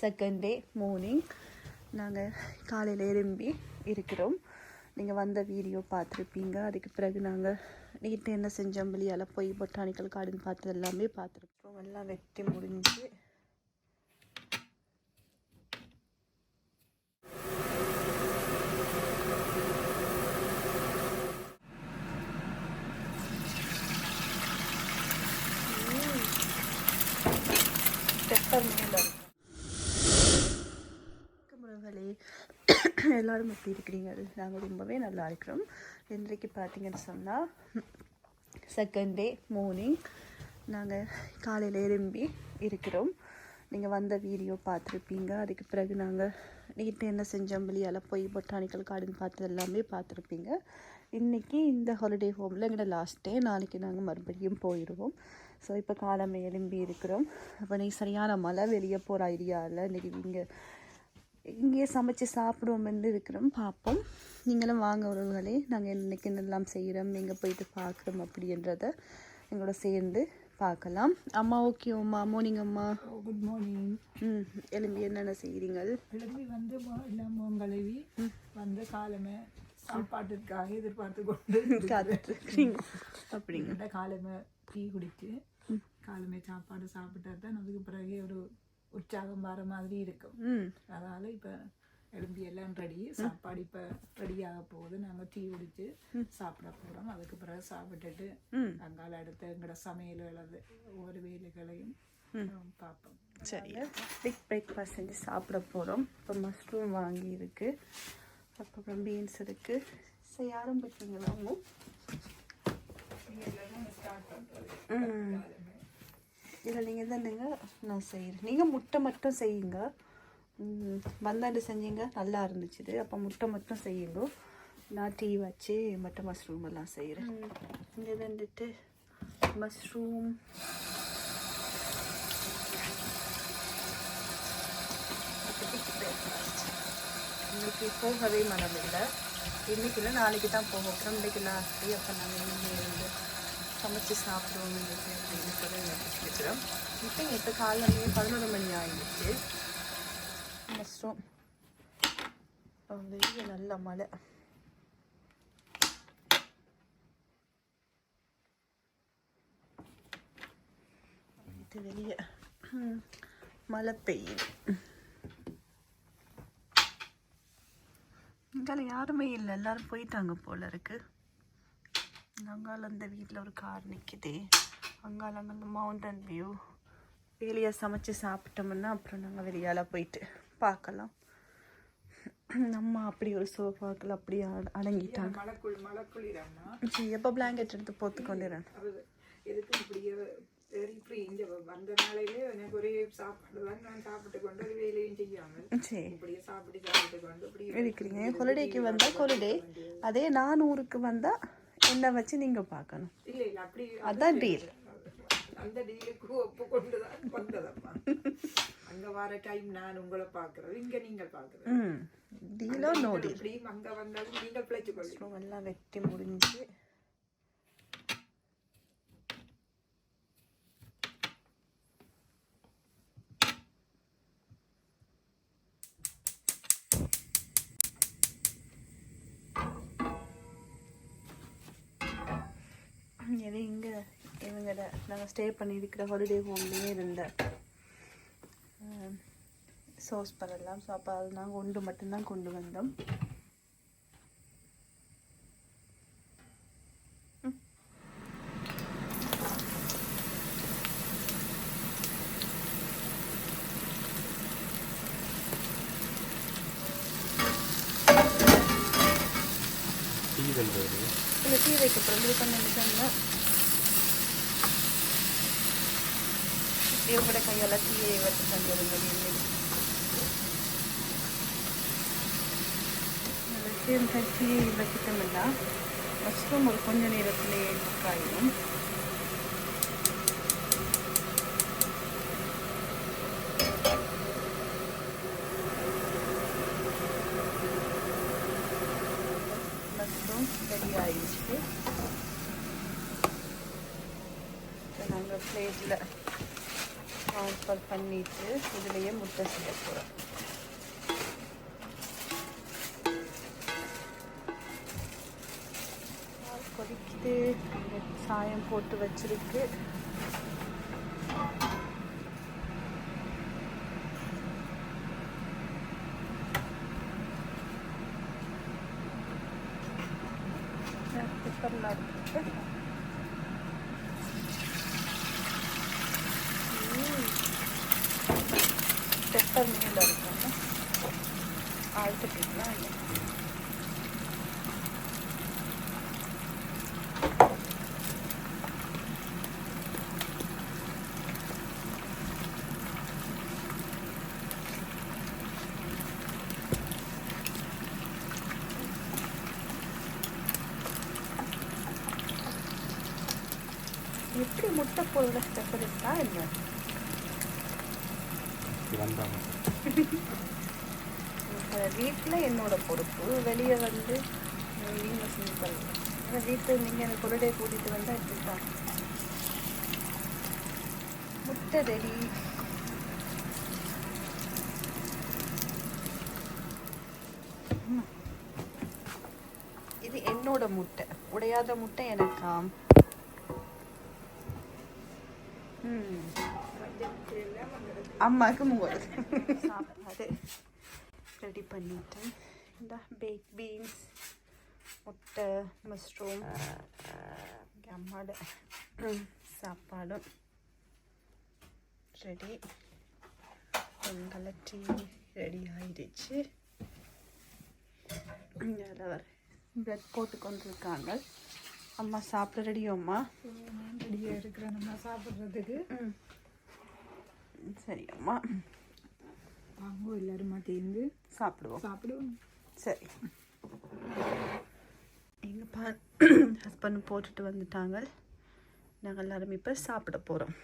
Second day morning நாங்கள் காலையில் எழும்பி இருக்கிறோம். நீங்கள் வந்த வீடியோ பார்த்துருப்பீங்க. அதுக்கு பிறகு நாங்கள் நேற்று என்ன செஞ்சோம் வெளியால் போய் பொட்டானிக்கல் கார்டன் பார்த்தது எல்லாமே பார்த்துருப்போம். எல்லாம் வெட்டி முடிஞ்சு. பெப்பர் எல்லாரும் எப்படி இருக்கிறீங்க? நாங்கள் ரொம்பவே நல்லா இருக்கிறோம். இன்றைக்கு பார்த்தீங்கன்னு சொன்னால் செகண்ட் டே மார்னிங் நாங்கள் காலையில் எறும்பி இருக்கிறோம். நீங்கள் வந்த வீடியோ பார்த்துருப்பீங்க. அதுக்கு பிறகு நாங்கள் நேற்று என்ன செஞ்சோம்? வெளியால் போய் பொட்டானிக்கல் கார்டன் பார்த்தது எல்லாமே பார்த்துருப்பீங்க. இன்றைக்கி இந்த ஹாலிடே ஹோமில் எங்களோட லாஸ்ட் டே நாளைக்கு நாங்கள் மறுபடியும் போயிடுவோம் ஸோ இப்போ காலமே எலும்பி இருக்கிறோம். அப்போ நீ சரியான மழை வெளியே போகிற ஐடியா இல்லை. இன்றைக்கி இங்கே இங்கேயே சமைச்சு சாப்பிடுவோம்னு இருக்கிறோம். பார்ப்போம். நீங்களும் வாங்க உறவுகளே. நாங்கள் இன்னைக்கு என்னெல்லாம் செய்கிறோம் எங்கே போயிட்டு பார்க்குறோம் அப்படின்றத எங்களோட சேர்ந்து பார்க்கலாம். அம்மா ஓகே அம்மா மார்னிங் அம்மா? குட் மார்னிங் ம் எலும்பி என்னென்ன செய்கிறீங்க கிளம்பி வந்து எல்லாம் முகங்கழுவி வந்து காலமே சாப்பாட்டிற்காக எதிர்பார்த்து கொண்டு காத்துட்ருக்கீங்க அப்படிங்க இந்த காலமே டீ குடிச்சு காலமே சாப்பாடு சாப்பிட்டா தான் அதுக்கு பிறகு ஒரு உற்சாகம் வர மாதிரி இருக்கும். அதனால இப்போ எலும்பி எல்லாம் ரெடி சாப்பாடு இப்போ ரெடியாக போகுது. நாங்கள் டீ குடிச்சு சாப்பிட போகிறோம் அதுக்கு பிறகு சாப்பிட்டுட்டு அங்கால அடுத்த எங்களோட சமையல் அல்லது ஒவ்வொரு வேலைகளையும் பார்ப்போம். சரி. பிக் பிரேக்ஃபாஸ்ட் செஞ்சு சாப்பிட போகிறோம் இப்போ மஷ்ரூம் வாங்கி இருக்கு. அப்புறம் பீன்ஸ் இருக்குது செய்ய ஆரம்பிச்சிங்களா? ம். இதில் நீங்கள் தானுங்க நான் செய்கிறேன். நீங்கள் முட்டை மட்டும் செய்யுங்க. ம், வந்தாண்டு செஞ்சீங்க நல்லா இருந்துச்சு அப்போ முட்டை மட்டும் செய்யுங்க. நான் டீ வச்சு மட்டை மஷ்ரூம் எல்லாம் செய்கிறேன். இங்கே வந்துட்டு மஷ்ரூம். இன்னைக்கு போகவே மனம் இல்லை இன்னைக்கு இல்லை நாளைக்கு தான் போக போகிறோம் இன்னைக்கு லாஸ்ட்டு அப்போ நாங்கள் இனிமேல் இருந்து. சமைச்சு சாப்பிடுவோம் அப்படின்னு சொல்லி நினச்சிருக்கிறோம் இப்போ இப்போ காலையிலேயே பதினொரு மணி ஆயிடுச்சு. மஷ்ரூம் வெளியே நல்ல மழை. இது வெளியே. மழை பெய்யுது. இங்கால யாருமே இல்லை. எல்லாரும் போயிட்டாங்க போல இருக்கு. அங்கால அந்த வீட்டில் ஒரு கார் நிற்குது அங்கால அந்த மவுண்டன் வியூ வெளியே சமைச்சு சாப்பிட்டோம்னா அப்புறம் நாங்கள் வெளியால போயிட்டு பார்க்கலாம். நம்ம அப்படி ஒரு சோஃபாக்கள் அப்படி அட- அடங்கிட்டாங்க. எப்போ பிளாங்கெட் எடுத்து போத்து கொண்டுறேன் எதுக்கு இப்படியே இப்படி இங்க வந்த நாளையிலே எனக்கு ஒரே சாப்பாடு தான் நான் சாப்பிட்டு கொண்டு ஒரு வேலையும் செய்யாமல் இப்படியே சாப்பிட்டு சாப்பிட்டு கொண்டு இப்படி இருக்கிறீங்க ஹொலிடேக்கு வந்தால் ஹொலிடே அதே நான் ஊருக்கு வந்தால் என்னை வச்சு நீங்கள் பார்க்கணும். இல்ல இல்ல அப்படி அதான் டீல் அந்த டீலுக்கு ஒப்பு கொண்டு தான் வந்ததம்மா அங்க வர டைம் நான் உங்களை பாக்குறது இங்க நீங்கள் பாக்குறது ம் டீலோ நோ டீல் அங்க வந்தாலும் நீங்கள் பிழைச்சு கொள்ளு அப்புறம் எல்லாம் வெட்டி முடிஞ்சு இது இங்கே இவங்கள நாங்கள் ஸ்டே பண்ணியிருக்கிற ஹாலிடே ஹோம்லேயே இருந்த சோஸ் பண்ணலாம் ஸோ அப்போ அது நாங்கள் ஒன்று மட்டும்தான் கொண்டு வந்தோம். இப்போ டீ வைக்க போகிறோம் இது பண்ண நிமிஷம்னா இவங்களோட கையால் டீயை வச்சு வச்சுட்டோம்னா மஷ்ரூம் ஒரு கொஞ்ச நேரத்திலேயே குக் ஆகிடும் மஷ்ரூம் ரெடி ஆயிடுச்சு நாங்கள் பிளேட்டில் ட்ரான்ஸ்ஃபர் பண்ணிட்டு இதுலேயே முட்டை செய்ய போகிறோம் பால் கொதிக்குது. சாயம் போட்டு வச்சிருக்கு. తీసుకున్నాడు పెప్పర్ మీద దొరుకుతుంది ఆల్ట్ ఇట్లా முட்டை போடுற பெப்பர் இருக்கா என்ன வீட்டில் என்னோட பொறுப்பு வெளியே வந்து நீங்கள் சிம்பிள். ஆனால் வீட்டில் நீங்கள் எனக்கு ஒரு டே கூட்டிகிட்டு வந்தால் இப்படி தான் முட்டை ரெடி இது என்னோட முட்டை. உடையாத முட்டை எனக்காம் அம்மாவுக்கு மூவது சாப்பாடு ரெடி பண்ணிட்டேன். இந்த பேக் பீன்ஸ் முட்டை மஷ்ரூம் அம்மாவோட சாப்பாடும் ரெடி எங்களை டீ ரெடி ஆயிடுச்சு அவர் பிரெட் போட்டு கொண்டிருக்காங்க அம்மா சாப்பிட ரெடியோம்மா ரெடியாக இருக்கிறேன் நம்ம சாப்பிட்றதுக்கு. சரி அம்மா. வாங்க எல்லாருமா சேர்ந்து சாப்பிடுவோம். சாப்பிடுவோம். சரி. எங்கள் பா ஹஸ்பண்ட் போட்டுட்டு வந்துட்டாங்க. நாங்கள் எல்லாரும் இப்போ சாப்பிட போகிறோம்